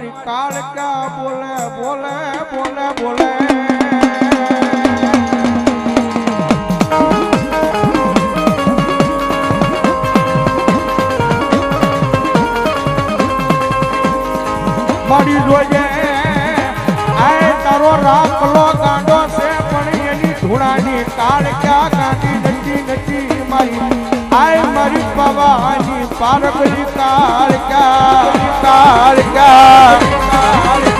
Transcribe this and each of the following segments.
મારી કાળકા બોલે બોલે બોલે બોલે? મારી જોઈએ આ તારો રાખલો પારબરી કાળકા કાળકા કાળકા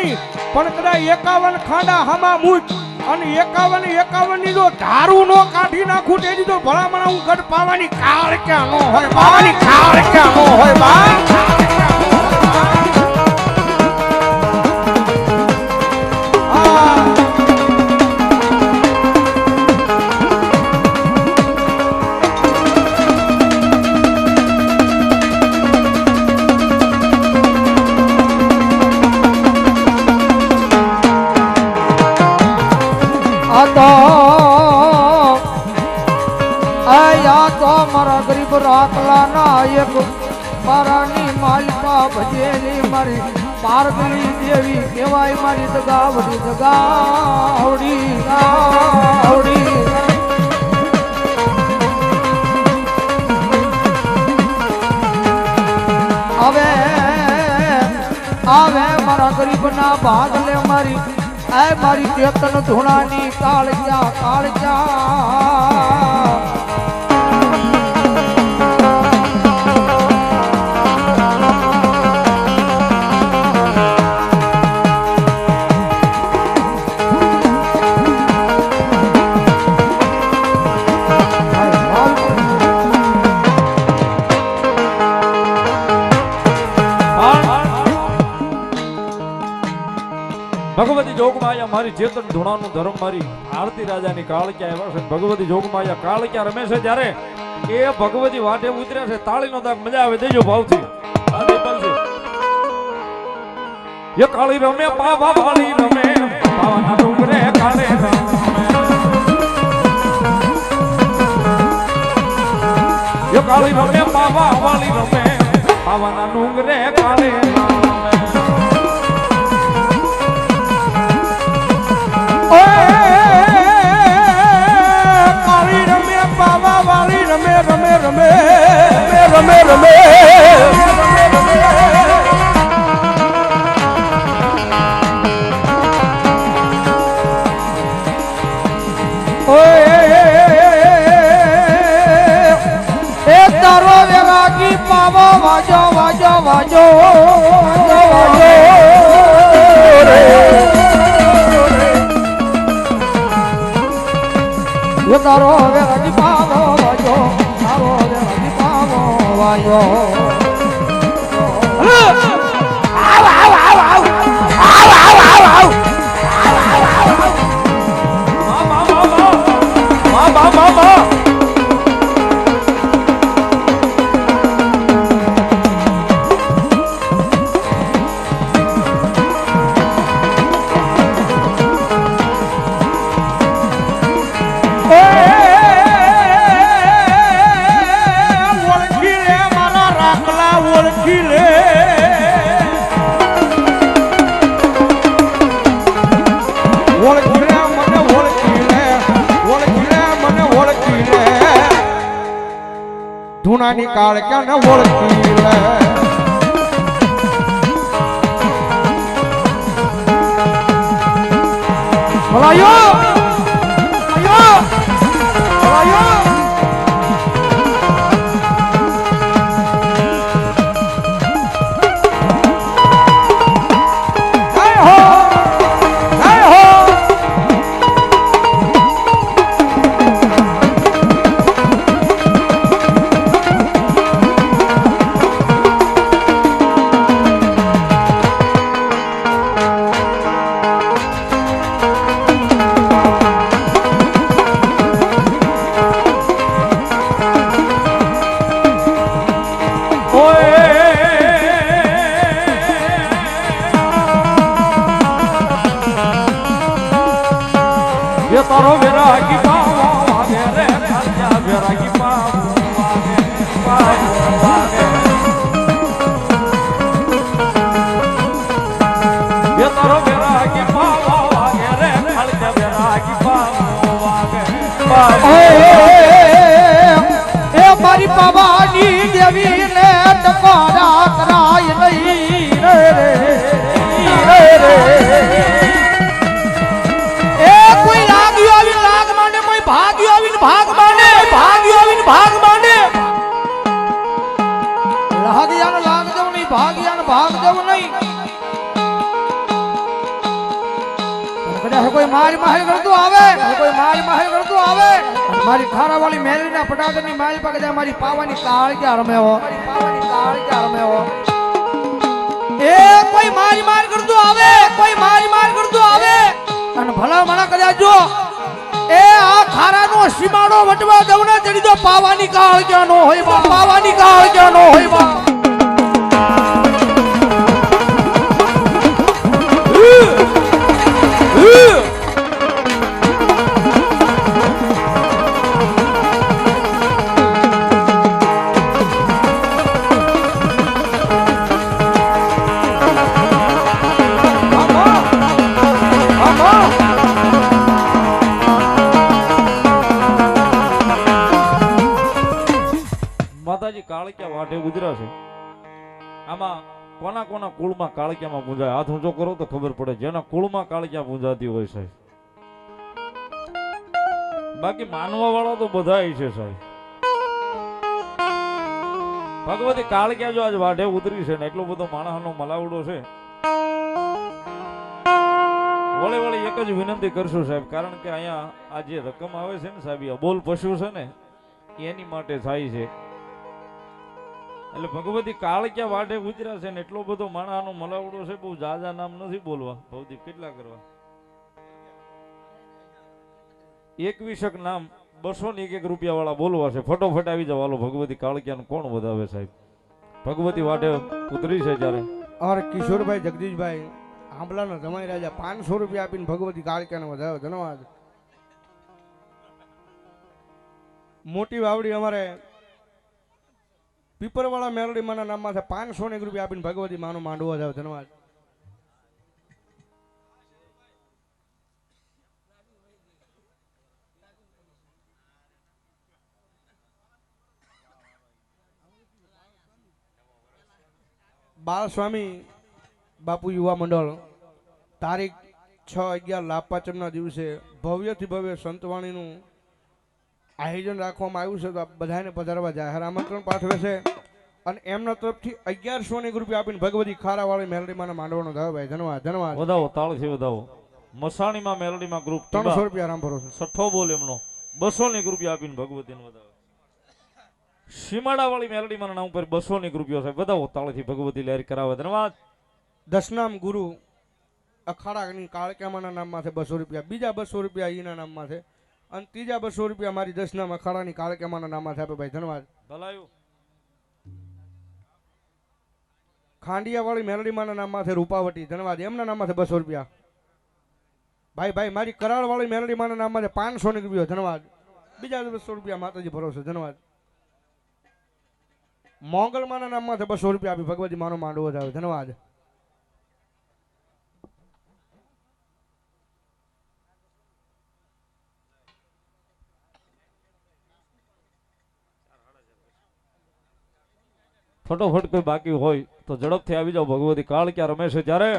નહીં, પણ કદાચ એકાવન ખાંડા હામા મૂક અને એકાવન એકાવનની જો ધારું નો કાઢી નાખું, તેની તો ભલામણ હું ગઢ પાવાની કાળ ક્યાં નો હોય પાવાની કાળ ક્યાં નો હોય બા. જગાવડી દગાવડી દગાવડી ગાવડી હવે આવે મારા ગરીબ ના ભાગ લે મારી, એ મારી ચેતન ધૂણાની કાળજા કાળજા. જોગમાયા, મારી ચેતન ધૂણાનું ધર્મ, મારી આરતી રાજાની કાળક્યા એવા છે. ભગવતી જોગમાયા, કાળક્યા રમે છે જ્યારે એ ભગવતી વાટે ઉતર્યા છે. તાળીનો દાગ મજા આવે દેજો ભાવથી. એ કાળી રમે પાવા વાળી રમે. પાવાના ડુંગરે કાળે રમે. કાળી રમે પાવા વાળી રમે. પાવાના ડુંગરે કાળે રમે વાજો વાજો વાજો વાજો તારો વેરાગી પાવો ને ઓળખી લે ભલાયો ભલાયો ભલાયો પાવાની દેવી ને ટકોરા કરાય નહીં. રે. રે રે. કોઈ માર મારી કરતો આવે? કોઈ માર મારી કરતો આવે? મારી ખારાવાળી મેલડીના ફટાકડની મારી પાસે મારી પાવાની કાળ ક્યાં રમે હો? મારી પાવાની કાળ ક્યાં રમે હો? એ કોઈ માર માર કરતો આવે? કોઈ માર માર કરતો આવે? અને ભલા મણા કદાચ જો, એ આ ખારાનો સીમાડો વટવા દઉં ને, તેની તો પાવાની કાળ ક્યાં નો હોય પાવાની કાળ ક્યાં નો હોય કુળમાં કાળક્યામાં પૂંજાય. હાથ ઊંચો કરો તો ખબર પડે જેના કુળમાં કાળક્યા પૂંજાતી હોય સાહેબ. બાકી માનવા વાળા તો બધા છે સાહેબ. ભગવતી કાળક્યા જો આજ વાઢે ઉતરી છે ને, એટલો બધો માણસનો મલાવડો છે. વળી વળી એક જ વિનંતી કરશું સાહેબ, કારણ કે અહીંયા આ જે રકમ આવે છે ને સાહેબ અબોલ પશુ છે ને, એની માટે થાય છે. એટલે ભગવતી કાળક્યા વાઢે ઉતર્યા છે ને એટલો બધો માણાનો મલાવડો છે, બહુ જાજા નામ નથી બોલવા. ભવદીપ, કેટલા કરવા? એકવીસક નામ બસો ને એક એક રૂપિયા વાળા બોલવા છે. ફટોફટ આવી જાવ હાલો, ભગવતી કાળક્યાનું કોણ વધાવે સાહેબ? ભગવતી વાઢે ઉતરી છે જ્યારે. અમારે કિશોરભાઈ, જગદીશભાઈ, આંબલાના જમાઈ રાજા, પાંચસો રૂપિયા આપીને ભગવતી કાળક્યાને વધાવે, ધન્યવાદ. મોટી વાવડી અમારે પીપરવાળા મેલડી માના નામમાં છે. પાંચસો ને એક રૂપિયા આપીને ભગવતી માનો માંડવો જાવ ધન્યવાદ. બાળસ્વામી બાપુ યુવા મંડળ, તારીખ છ અગિયાર લાભ પાંચમના દિવસે ભવ્યથી ભવ્ય સંતવાણીનું આયોજન રાખવામાં આવ્યું છે તો બધાને પધારવા જાહેર આમંત્રણ પાઠવે છે. અને એમના તરફથી અગિયારસો ની રૂપિયા આપીને ભગવતી ખારાવાળી મેલડીમાં માંડવાનો થયો ભાઈ ધન્યવાદ ધન્યવાદ. વધાવો તાળથી વધાવો. મસાણીમાં મેલડીમાં ગ્રુપ ત્રણસો રૂપિયા રામ ભરો છઠ્ઠો બોલ એમનો. બસો ની રૂપિયા આપીને ભગવતીને વધાવો. સીમાડાવાળી મેલડીમાં નામ ઉપર બસો ની રૂપિયો છે. વધાવો તાળથી ભગવતી લહેર કરાવે. ધન્યવાદ. દશનામ ગુરુ અખાડાની કાળકામાના નામમાં છે બસો રૂપિયા. બીજા બસો રૂપિયા એના નામમાં છે. અને ત્રીજા બસો રૂપિયા મારી દસનામાં ખાડાની કાળકેમાના છે આપે ભાઈ ધન્યવાદ. ભલાયું. ખાંડિયાવાળી મેલડીમાના નામમાં છે રૂપાવટી ધન્યવાદ. એમના નામમાંથી બસો રૂપિયા. ભાઈ ભાઈ મારી કરાળવાળી મેલડીમાના નામમાં છે પાંચસો ની રૂપિયા ધન્યવાદ. બીજા બસો રૂપિયા માતાજી ભરોસે ધન્યવાદ. મોંગલમાના નામમાં છે બસો રૂપિયા આપી ભગવતી માનો માંડવો આવે ધન્યવાદ. ફટોફટ કોઈ બાકી હોય તો ઝડપથી આવી જાઓ. ભગવતી કાળ ક્યાં રમે છે ત્યારે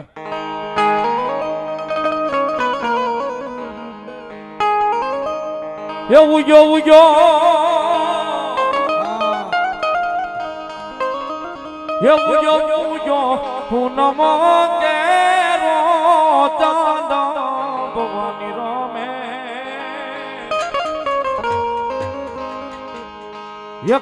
એવું જો ઉજો હા. જો ઉજો ઉજો પૂનમ કેરો રમે. એ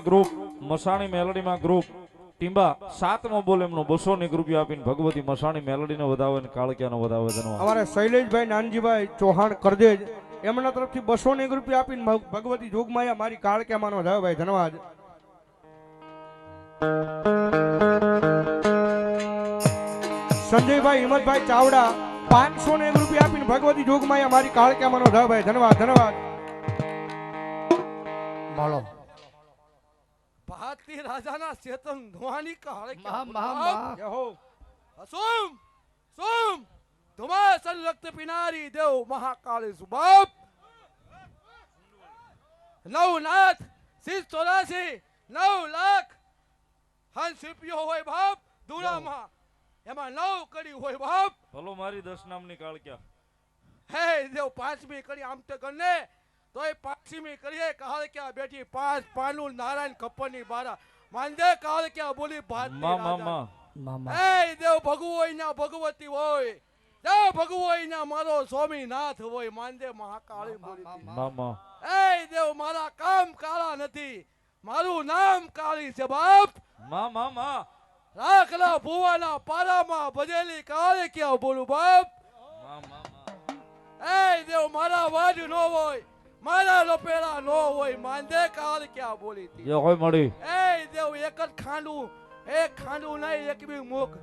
મેલડીમાં ગ્રુપ મસાણી મેલડીમાં ગ્રુપ ટીંબા સાતમો બોલ એમનો બસો ની રૂપિયા આપીને ભગવતી મસાણી મેલડીને વધાવે ને કાળકિયાનો વધાવે અમારે શૈલેષભાઈ નાનજીભાઈ ચૌહાણ કરદેજ એમના તરફથી બસો ને રૂપિયા આપીને ભગવતી જોગમાયા મારી કાળ કેમાનો ધાવ ભાઈ ધન્યવાદ. સંજયભાઈ હિંમતભાઈ ચાવડા પાંચસો ને એક રૂપિયા આપીને ભગવતી જોગમાયા મારી કાળ કેમાનો ધાવ ભાઈ ધન્યવાદ ધન્યવાદ. બોલો. ભારતીય રાજાના ચેતન ધોવાની કહાળે મહા મહા યહો. અસુમ સુમ ધુમાસન રક્ત પિનારી દેવ મહાકાળી સુબાપ નવનાથ શીશ ચોરાસી નવ લાખ હંસ હોય બાપ દુરામાં એમાં નવ કડી હોય બાપ. ભલો મારી દસ નામની કાળક્યા. હે દેવ પાંચમી કરી આમ તો ગણને. તોય પાંચમી કરીએ કાળ ક્યાં બેઠી પાંચ પાનુ નારાયણ કપરની બારા. માંદે કાળ ક્યાં બોલી ભારતી મામા એ દેવ ભગુ હોય ના ભગવતી હોય. દેવ ભગુ હોય ના મારો સ્વામીનાથ હોય. માંદે મહાકાળી બોલી. એ દેવ મારા કામ કાળા નથી. મારું નામ કાળી છે બાપ. મા મા મા. રાખલા ભુવાના પારામાં ભજેલી કાળે ક્યાં બોલું બાપ. એ દેવ મારા વાજ નો હોય. મારા લપેડા નો હોય માંદે કાળ ક્યાં બોલી હતી? જે હોય મળી. એ દેવ એક જ ખાંડું એક ખાંડું નહીં એક બી મુખ.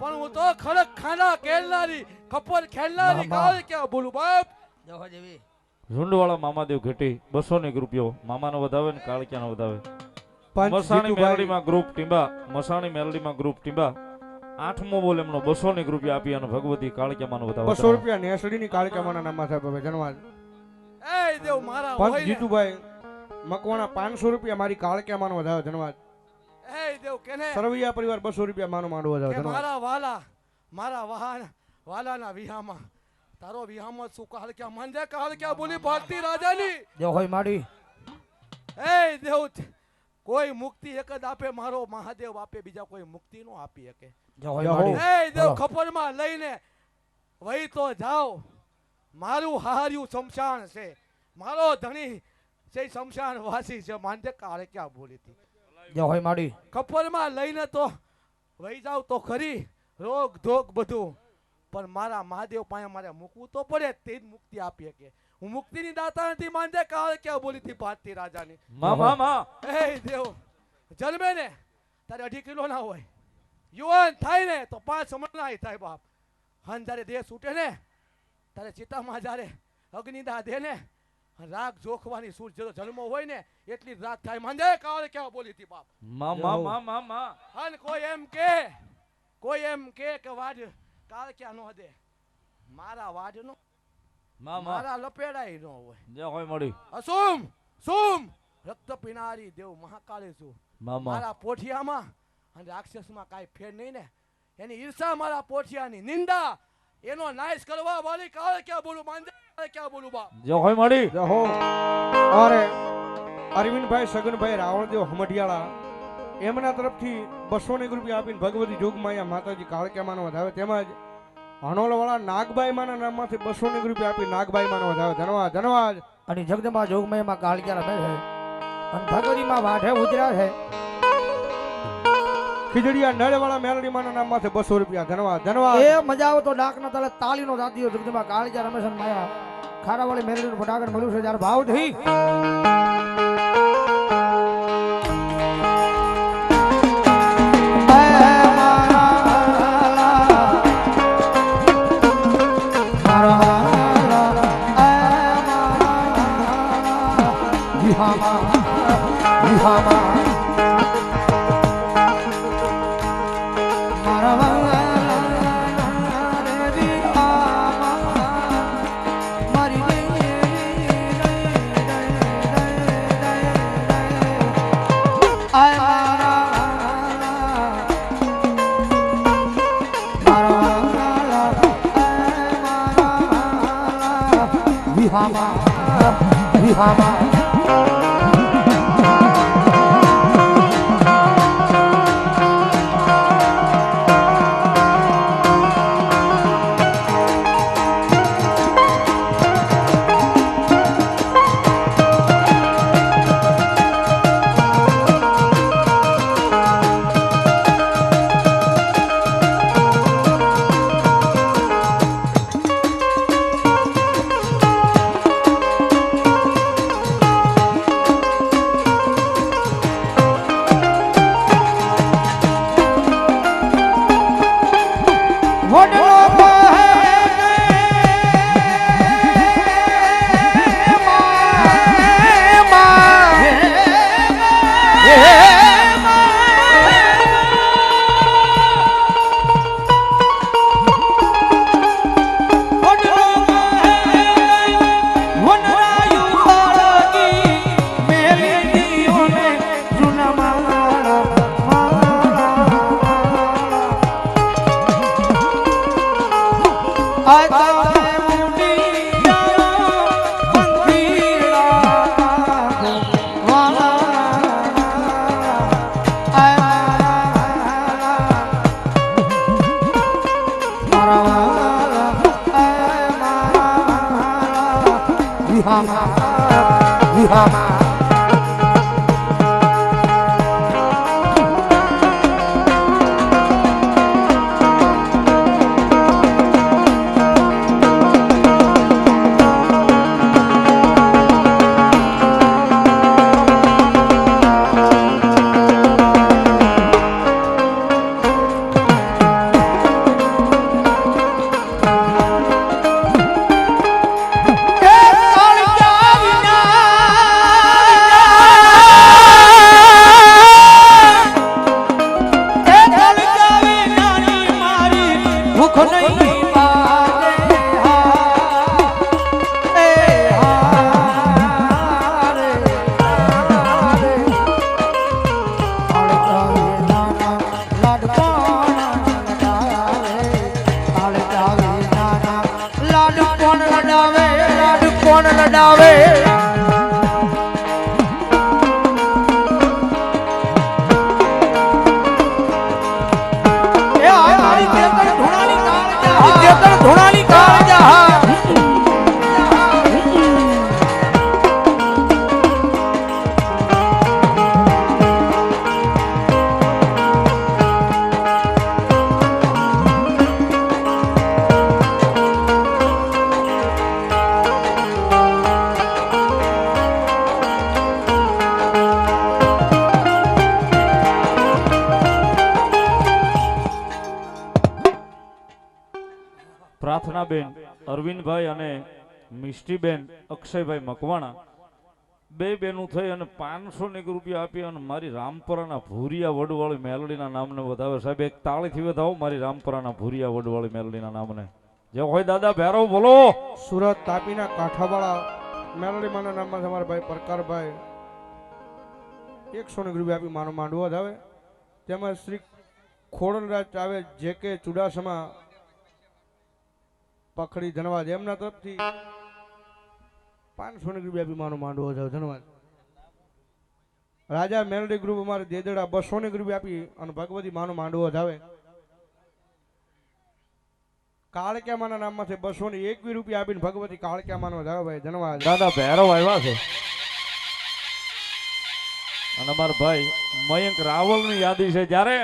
પણ હું તો ખડક ખાના કેલનારી ખપર ખેલનારી મામા. કાળ ક્યાં બોલું બાપ? જહો જેવી ઝુંડવાળા મામાદેવ ઘેટી બસો ની રૂપિયો. મામાનો વધાવે ને કાળક્યાનો વધાવે? મસાણી મેલડીમાં ગ્રુપ ટીંબા મસાણી મેલડીમાં ગ્રુપ ટીંબા. આઠમો બોલ એમનો બસો ની રૂપિયા આપી અને ભગવતી કાળક્યામાનો વધાવે બસો રૂપિયા નેસડી ની કેમાના નામમાં સાહેબ ભાઈ ધન્યવાદ એ દેવ મારા ને. જીતુભાઈ મકવાણા પાંચસો રૂપિયા મારી કાળક્યા માનો વધાવે ધન્યવાદ એ દેવ કેને? સરવૈયા પરિવાર બસો રૂપિયા માનો માંડો વધાવે ધન્યવાદ મારા વાલા મારા વાહન વાલાના વિહામાં. તારો વિહામાં શું કાળક્યા? માંદે કાળ બોલી ભક્તિ રાજાની. દેવ હોય માડી. એ દેવ કોઈ મુક્તિ એક જ આપે મારો મહાદેવ આપે બીજા કોઈ મુક્તિ નો આપી શકે. જો હોય જહો. માડી એ દેવ ખપરમાં લઈને વહી તો જાઓ. મારું હાર્યું શમશાન છે. મારો ધણી છે શમશાન વાસી છે માંડે કાળે ક્યાં બોલી હતી? જો હોય માડી. કપરમાં લઈને તો વહી જાવ તો ખરી રોગ ધોગ બધું. પણ મારા મહાદેવ પાસે મારે મૂકવું તો પડે તે જ મુક્તિ આપીએ કે. હું મુક્તિની દાતા નથી માંડે કાળે ક્યાં બોલી હતી ભારતી રાજાની? મા મા એ દેવ જન્મે ને તારે અઢી કિલો ના હોય. યુવાન થાય ને તો પાંચ સમજના થાય બાપ. હન જ્યારે દેહ છૂટે ને તારે ચિતામાં જ્યારે અગ્નિદા દે ને રાગ જોખવાની સૂર જેનો જન્મ હોય ને એટલી રાત થાય. માંદે કાળ કેવા બોલી હતી બાપ? મા મા મા મા મા. હન કોઈ એમ કે કોઈ એમ કે કે વાડ કાળ ક્યાં નો દે મારા વાડ નો મા મા. મારા લપેડાય નો હોય. જે હોય મળી. અસુમ સુમ રક્ત પીનારી દેવ મહાકાળી છું. મા મા. મારા પોઠિયામાં અને રાક્ષસમાં કાંઈ ફેર નહીં ને. એની ઈર્ષા મારા પોઠિયાની. નિંદા એનો નાશ કરવા વાળી કાળ ક્યાં બોલું? ક્યાં બોલું જો હોય મળી. જો હો. અરે અરવિંદભાઈ સગનભાઈ રાવણદેવ હમઢિયાળા એમના તરફથી બસો ને રૂપિયા આપીને ભગવતી જોગમાયા માતાજી કાળક્યામાનો વધાવે તેમજ હણોલવાળા નાગબાઈ માના નામમાંથી બસો ને રૂપિયા આપી નાગબાઈ માનો વધાવે ધન્યવાદ ધન્યવાદ અને જગદંબા જોગમયમાં કાળિયા રમે છે. અને ભગવતીમાં વાઢે ઉતર્યા છે. ખીજડીયા નળવાળા મેલડી માના નામમાંથી બસો રૂપિયા. ધન્યવાદ ધન્યવાદ એ મજા આવે તો ડાકના તળે તાળીનો દાદીઓ જગદંબા કાળજા રમે છે અને માયા. ખારાવાળી મેરડીનું ફટાકડ મળ્યું છે જ્યારે ભાવ થઈ વિહામા કોણ મિષ્ટીબેન અક્ષયભાઈ મકવાણા. બે બેનું થઈ અને પાંચસો એક રૂપિયા આપી અને મારી રામપરાના ભૂરિયા વડવાળી મેલડીના નામને વધાવે. સાહેબ, એક તાળીથી વધાવો મારી રામપરાના ભૂરિયા વડવાળી મેલડીના નામને. જે હોય દાદા, ભેરો બોલો. સુરત તાપીના કાંઠાવાળા મેલડી માના નામમાં તમારા ભાઈ પ્રકારભાઈ. એકસો ને રૂપિયા આપી માનો માંડવો આવે તેમજ શ્રી ખોડલરાજ આવે જે કે ચુડાસમા, પખડી ધનવાદ. એમના તરફથી પાંચસો ની રૂપિયા બી માંડવો છે. ધન્યવાદ. રાજા મેલડી ગ્રુપ અમારે દેદડા બસો ની રૂપિયા આપી અને ભગવતી માનો માંડવો આવે કાળક્યામાના નામમાંથી બસો ની એકવી રૂપિયા આપીને ભગવતી કાળક્યામાનો આવે ભાઈ. ધન્યવાદ. દાદા ભેરો આવ્યા છે. અને અમારા ભાઈ મયંક રાવલની યાદી છે. જ્યારે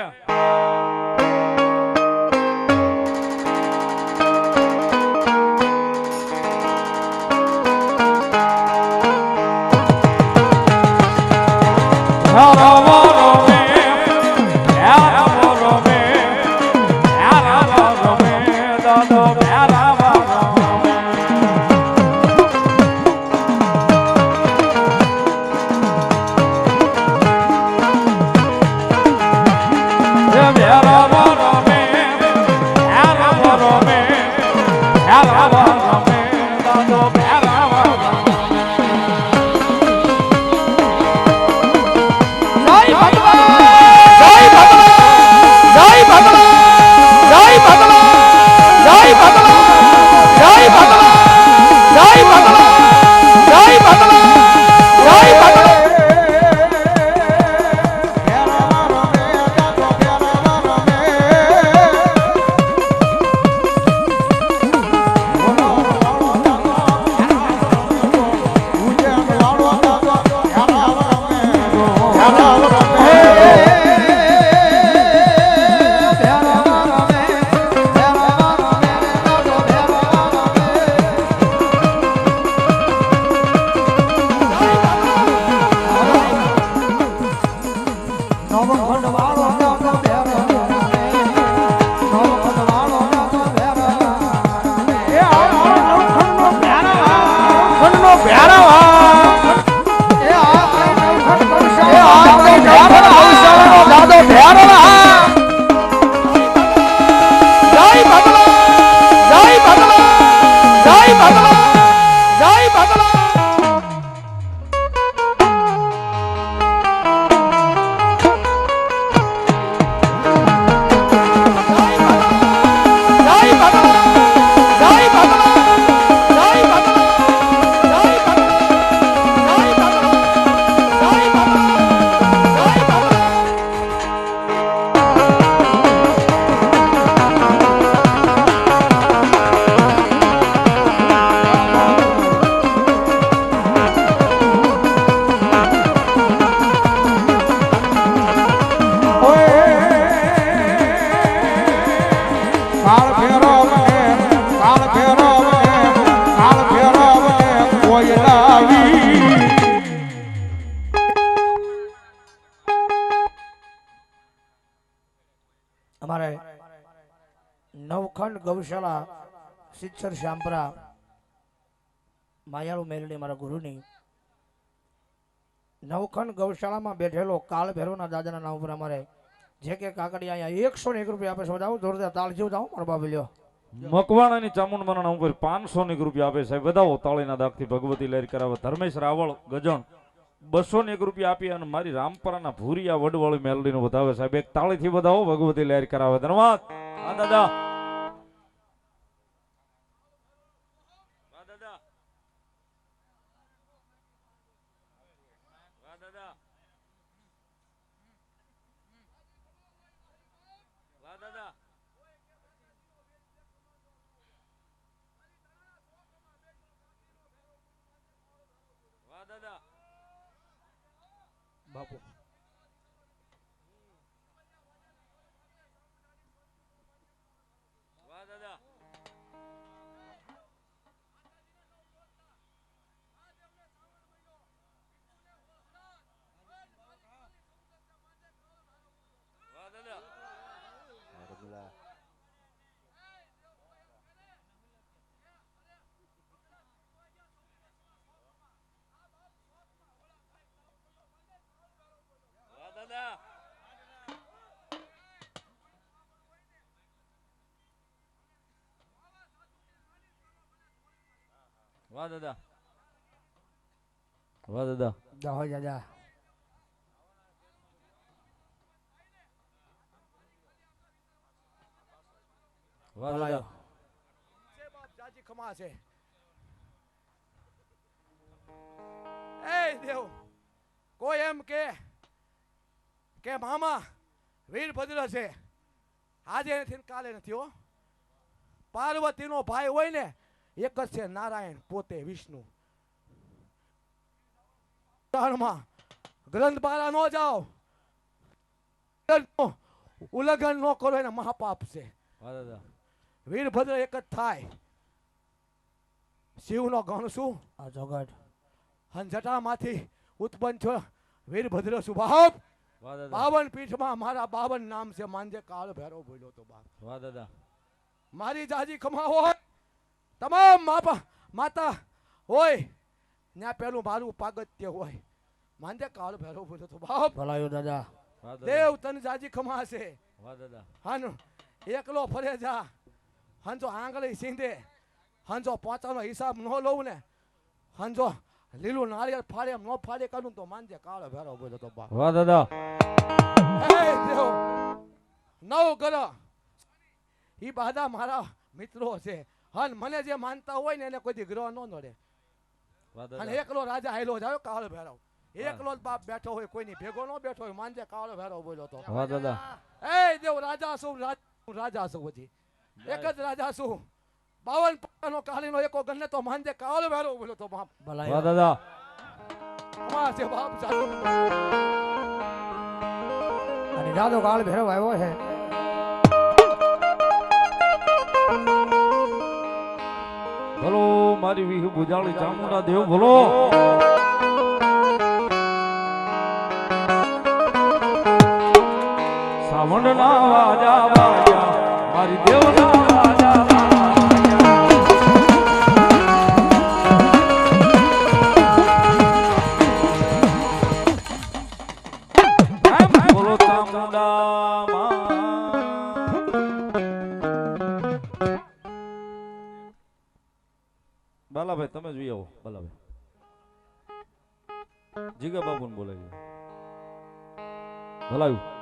અમારે નવખંડ ગૌશાળા શિક્ષર શ્યામપરા માયાળુ મેલડી મારા ગુરુની નવખંડ ગૌશાળામાં બેઠેલો કાળ ભૈરવના દાદાના નામ ઉપર અમારે જે કે કાકડી અહીંયા એકસો ને એક રૂપિયા આપે છે. જોરદાર તાળ જેવું જાઓ મારા બાબુ લ્યો. મકવાણાની ચામુંડમાના ઉપર પાંચસો ની રૂપિયા આપે સાહેબ, વધાવો તાળીના દાખથી ભગવતી લહેર કરાવે. ધર્મેશ રાવળ ગજણ બસો ને એક રૂપિયા આપી અને મારી રામપરાના ભૂરિયા વડવાળી મેલડીનું વધાવે. સાહેબ, એક તાળીથી વધાવો, ભગવતી લહેર કરાવે. ધન્યવાદ. હા, દાદા હા દાદા હા દાદા વાહ દાદા વાહ દાદા બાપુ દાદા વાહ દાદા. વાહ દાદા. જાહો દાદા વાહ દાદા. જાજી ખમા છે એ દેવ કોઈ એમ કે કે મામા વીરભદ્ર છે. આજે નથી કાલે નથી હો. પાર્વતીનો ભાઈ હોય ને એક જ છે નારાયણ પોતે વિષ્ણુ. ઉદાહરણમાં ગ્રંથ બારા ન જાઓ. ઉલ્લંઘન ન કરો એને મહાપાપ છે. વીરભદ્ર એક જ થાય. શિવનો ગણ શું? આ જગત હંજટામાંથી ઉત્પન્ન થયો વીરભદ્ર સુભાવ. બાવન પીઠમાં મારા બાવન નામ છે. માંજે કાળ ભેરો બોલ્યો તો બાપ. વાહ દાદા. મારી જાજી ખમા હોય તમામ માપા માતા હોય ત્યાં પેલું મારું પાગત્ય હોય. માંજે કાળ ભેરો બોલ્યો તો બાપ. ભલાયો દાદા. દેવ તન જાજી ખમા છે. વાહ દાદા. હાનો એકલો ફરે જા. હંજો આંગળી સીંધે. હંજો પોતાનો હિસાબ ન લઉં ને. હંજો લીલું નાળિયેર ફાડે એમ ન ફાડે કાઢું તો માનજે કાળો ભેરો બોલ્યો તો બા. વાહ દાદા. નવ કરો ઈ બાદા મારા મિત્રો છે. હન મને જે માનતા હોય ને એને કોઈ દી ગ્રહ ન નડે. અને એકલો રાજા હાયલો જાયો કાળો ભેરવ એકલો જ બાપ બેઠો હોય કોઈની ભેગો ન બેઠો હોય માનજે કાળો ભેરવ બોલ્યો તો વાહ દાદા. એ દેવ રાજા છું રાજા છું પછી. એક જ રાજા છું. બાવન પટ્ટાનો કાળીનો એકો ગણને તો માનજે કાળો ભેરવ બોલ્યો તો બાપ. ભલાયો દાદા. અમાર છે બાપ ચાલો. અને દાદો કાળ ભેરવ આવ્યો છે. ભલો મારી વિહ બુજાળી ચામુંડા દેવ ભલો. સાવંડના વાજા વાજા મારી દેવના વાજા બાલાભાઈ જીગા બાબુ બોલાવી છે ભલાયું